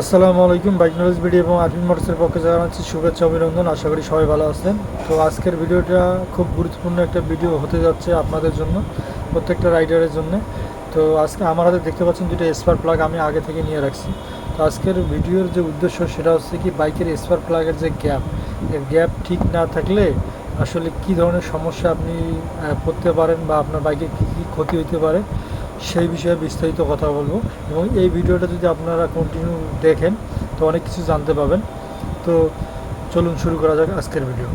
আসসালামু আলাইকুম, bike knowledge video এবং আরফিন মোটরসের পক্ষে জানাচ্ছি শুভেচ্ছা, অভিনন্দন, আশা করি সবাই ভালো আছেন। তো আজকের ভিডিওটা খুব গুরুত্বপূর্ণ একটা ভিডিও হতে যাচ্ছে আপনাদের জন্য, প্রত্যেকটা রাইডারের জন্য। তো আজকে আমার হাতে দেখতে পাচ্ছেন দুটো স্পার প্লাগ আমি আগে থেকে নিয়ে রাখছি। তো আজকের ভিডিওর যে উদ্দেশ্য সেটা হচ্ছে কি, বাইকের স্পার প্লাগের যে গ্যাপ এর গ্যাপ ঠিক না থাকলে আসলে কি ধরনের সমস্যা আপনি পড়তে পারেন বা আপনার বাইকে কী কী ক্ষতি হতে পারে সেই বিষয়ে বিস্তারিত কথা বলব। এবং এই ভিডিওটা যদি আপনারা কন্টিনিউ দেখেন, তো অনেক কিছু জানতে পাবেন তো চলুন শুরু করা যাক আজকের ভিডিও।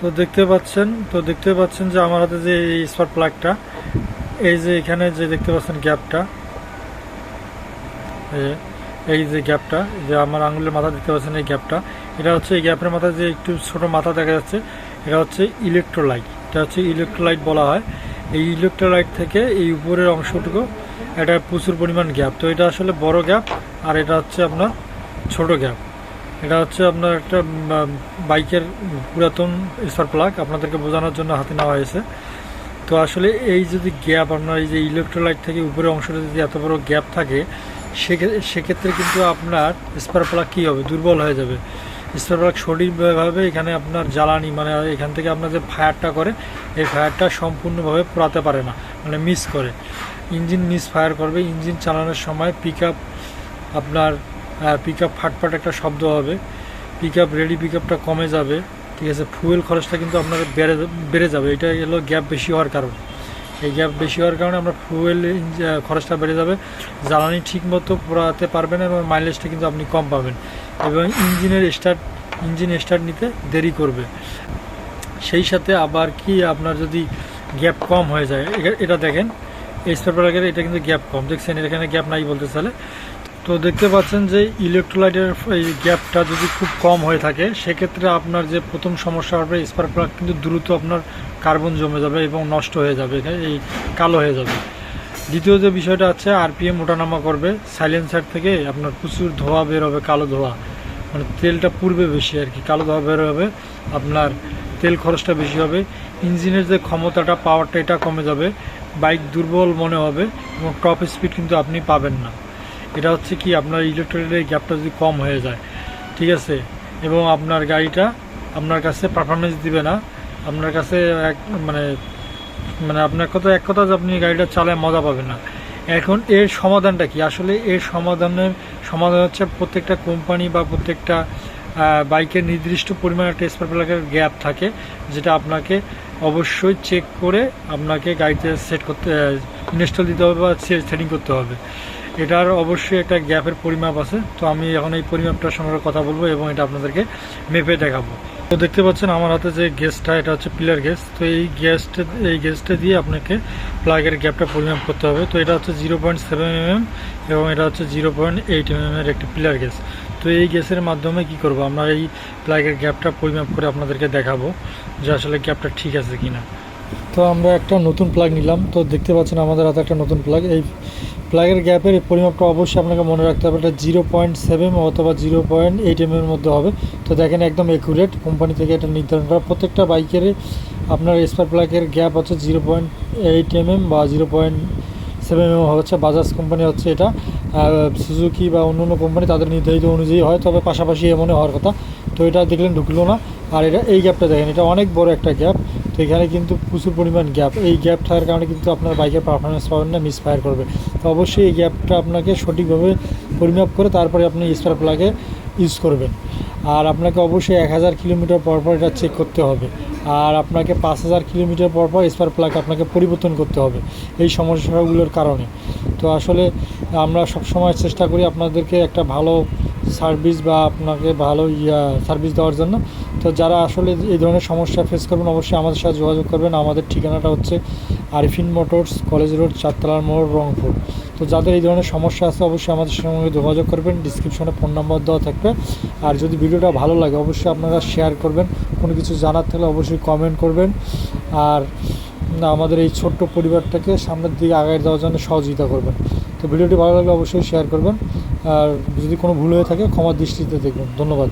তো দেখতে পাচ্ছেন, তো দেখতে পাচ্ছেন যে আমার হাতে যে এই স্পার প্লাগটা এই যে এখানে যে দেখতে পাচ্ছেন গ্যাপটা এই যে গ্যাপটা যে আমার আঙুলের মাথা দেখতে পাচ্ছেন এই গ্যাপটা এটা হচ্ছে এই গ্যাপের মাথায় যে একটু ছোট মাথা দেখা যাচ্ছে, এটা হচ্ছে ইলেকট্রোলাইট এটা হচ্ছে ইলেকট্রোলাইট বলা হয়। এই ইলেকট্রোলাইট থেকে এই উপরের অংশটুকু এটা প্রচুর পরিমাণ গ্যাপ। তো এটা আসলে বড় গ্যাপ আর এটা হচ্ছে আপনার ছোট গ্যাপ। এটা হচ্ছে আপনার একটা বাইকের পুরাতন স্পার প্লাগ। আপনাদেরকে বোঝানোর জন্য হাতে নেওয়া হয়েছে। তো আসলে এই যদি গ্যাপ আপনার, এই যে ইলেকট্রোলাইট থেকে উপরের অংশটা যদি এত বড় গ্যাপ থাকে, সেক্ষে- সেক্ষেত্রে কিন্তু আপনার স্পার প্লাগ কী হবে? দুর্বল হয়ে যাবে। স্পার সঠিকভাবে এখানে আপনার জ্বালানি মানে এখান থেকে আপনার যে ফায়ারটা করে, এই ফায়ারটা সম্পূর্ণভাবে পোড়াতে পারে না মানে মিস করে। ইঞ্জিন মিস ফায়ার করবে, ইঞ্জিন চালানোর সময় পিক আপ আপনার পিক আপ ফাটফাট একটা শব্দ হবে পিক আপ রেডি পিক আপটা কমে যাবে, ঠিক আছে, ফুয়েল খরচটা কিন্তু আপনার বেড়ে বেড়ে যাবে, এটা হলো গ্যাপ বেশি হওয়ার কারণ। এই গ্যাপ বেশি হওয়ার কারণে আমরা ফুয়েল খরচটা বেড়ে যাবে, জ্বালানি ঠিক মতো পোড়াতে পারবেন এবং মাইলেজটা কিন্তু আপনি কম পাবেন। এবং ইঞ্জিনের স্টার্ট ইঞ্জিন স্টার্ট নিতে দেরি করবে। সেই সাথে আবার কি আপনার যদি গ্যাপ কম হয়ে যায় এটা দেখেন, এই স্পেপারের এটা কিন্তু গ্যাপ কম। দেখছেন এখানে গ্যাপ নাই বলতে চাইলে। তো দেখতে পাচ্ছেন যে ইলেকট্রোলাইটের এই গ্যাপটা যদি খুব কম হয়ে থাকে, সেক্ষেত্রে আপনার যে প্রথম সমস্যা হবে স্পার প্লাগ কিন্তু দ্রুত আপনার কার্বন জমে যাবে এবং নষ্ট হয়ে যাবে এই কালো হয়ে যাবে। দ্বিতীয় যে বিষয়টা আছে আরপিএম ওঠানামা করবে। সাইলেন্সার থেকে আপনার প্রচুর ধোঁয়া বের হবে, কালো ধোঁয়া। মানে তেলটা পূর্বে বেশি আর কি, কালো ধোঁয়া বের হবে, আপনার তেল খরচটা বেশি হবে, ইঞ্জিনের যে ক্ষমতাটা পাওয়ারটা এটা কমে যাবে বাইক দুর্বল মনে হবে এবং টপ স্পিড কিন্তু আপনি পাবেন না। এটা হচ্ছে কি, আপনার ইলেকট্রিকের গ্যাপটা যদি কম হয়ে যায়, ঠিক আছে? এবং আপনার গাড়িটা আপনার কাছে পারফরমেন্স দিবে না, আপনার কাছে এক মানে মানে আপনার কথা, এক কথা যে আপনি গাড়িটা চালায় মজা পাবেন না। এখন এর সমাধানটা কি? আসলে এর সমাধানের, সমাধান হচ্ছে প্রত্যেকটা কোম্পানি বা প্রত্যেকটা বাইকের নির্দিষ্ট পরিমাণ একটা স্পার প্লাগের গ্যাপ থাকে, যেটা আপনাকে অবশ্যই চেক করে আপনাকে গাড়িতে সেট করতে ইনস্টল দিতে হবে বা সেটিং করতে হবে। এটার অবশ্যই একটা গ্যাপের পরিমাপ আছে। তো আমি এখন এই পরিমাপটার সঙ্গে কথা বলব এবং এটা আপনাদেরকে মেপে দেখাবো। তো দেখতে পাচ্ছেন আমার হাতে যে গ্যাসটা এটা হচ্ছে পিলার গ্যাস তো এই গ্যাসটা এই গ্যাসটা দিয়ে আপনাকে প্লাগের গ্যাপটা পরিমাপ করতে হবে। তো এটা হচ্ছে জিরো পয়েন্ট সেভেন এমএম এবং এটা হচ্ছে জিরো পয়েন্ট এইট এমএম এর একটি পিলার গ্যাস তো এই গ্যাসের মাধ্যমে কি করব? আমরা এই প্লাগের গ্যাপটা পরিমাপ করে আপনাদেরকে দেখাবো যে আসলে গ্যাপটা ঠিক আছে কিনা। তো আমরা একটা নতুন প্লাগ নিলাম। তো দেখতে পাচ্ছেন আমাদের হাতে একটা নতুন প্লাগ এই প্লাগের গ্যাপের পরিমাপটা অবশ্যই আপনাকে মনে রাখতে হবে। এটা জিরো পয়েন্ট সেভেন অথবা জিরো পয়েন্ট এইট এম এর মধ্যে হবে। তো দেখেন একদম একুরেট কোম্পানি থেকে এটা নির্ধারণ করা। প্রত্যেকটা বাইকের আপনার স্পার প্লাগের গ্যাপ হচ্ছে zero point eight M M বা জিরো পয়েন্ট সেভেন এম হচ্ছে। বাজাজ কোম্পানি হচ্ছে এটা। সুজুকি বা অন্য অন্য কোম্পানি তাদের নির্ধারিত অনুযায়ী হয়। তবে পাশাপাশি এমনই হওয়ার কথা। তো এটা দেখলেন ঢুকলো না। আর এটা এই গ্যাপটা দেখেন, এটা অনেক বড় একটা গ্যাপ তো এখানে কিন্তু প্রচুর পরিমাণ গ্যাপ এই গ্যাপ থাকার কারণে কিন্তু আপনার বাইকের পারফরমেন্স পাবেন না মিসফায়ার করবে। তো অবশ্যই এই গ্যাপটা আপনাকে সঠিকভাবে পরিমাপ করে তারপরে আপনি স্পার প্লাগে ইউজ করবেন। আর আপনাকে অবশ্যই এক হাজার কিলোমিটার পর পর এটা চেক করতে হবে। আর আপনাকে পাঁচ হাজার কিলোমিটার পর পর স্পার প্লাগ আপনাকে পরিবর্তন করতে হবে এই সমস্যাগুলোর কারণে। তো আসলে আমরা সবসময় চেষ্টা করি আপনাদেরকে একটা ভালো সার্ভিস বা আপনাকে ভালো ইয়া সার্ভিস দেওয়ার জন্য। তো যারা আসলে এই ধরনের সমস্যা ফেস করবেন, অবশ্যই আমাদের সাথে যোগাযোগ করবেন। আমাদের ঠিকানাটা হচ্ছে আরিফিন মোটরস কলেজ রোড, চারতলার মোড়, রংপুর। তো যাদের এই ধরনের সমস্যা আছে, অবশ্যই আমাদের সঙ্গে যোগাযোগ করবেন। ডিসক্রিপশনে ফোন নাম্বার দেওয়া থাকবে। আর যদি ভিডিওটা ভালো লাগে, অবশ্যই আপনারা শেয়ার করবেন। কোনো কিছু জানার থাকলে অবশ্যই কমেন্ট করবেন। আর আমাদের এই ছোট্ট পরিবারটাকে সামনের দিকে আগায় দেওয়ার জন্য সহযোগিতা করবেন। তো ভিডিওটি ভালো লাগলে অবশ্যই শেয়ার করবেন। আর যদি কোনো ভুল হয়ে থাকে, ক্ষমার দৃষ্টিতে দেখবেন। ধন্যবাদ।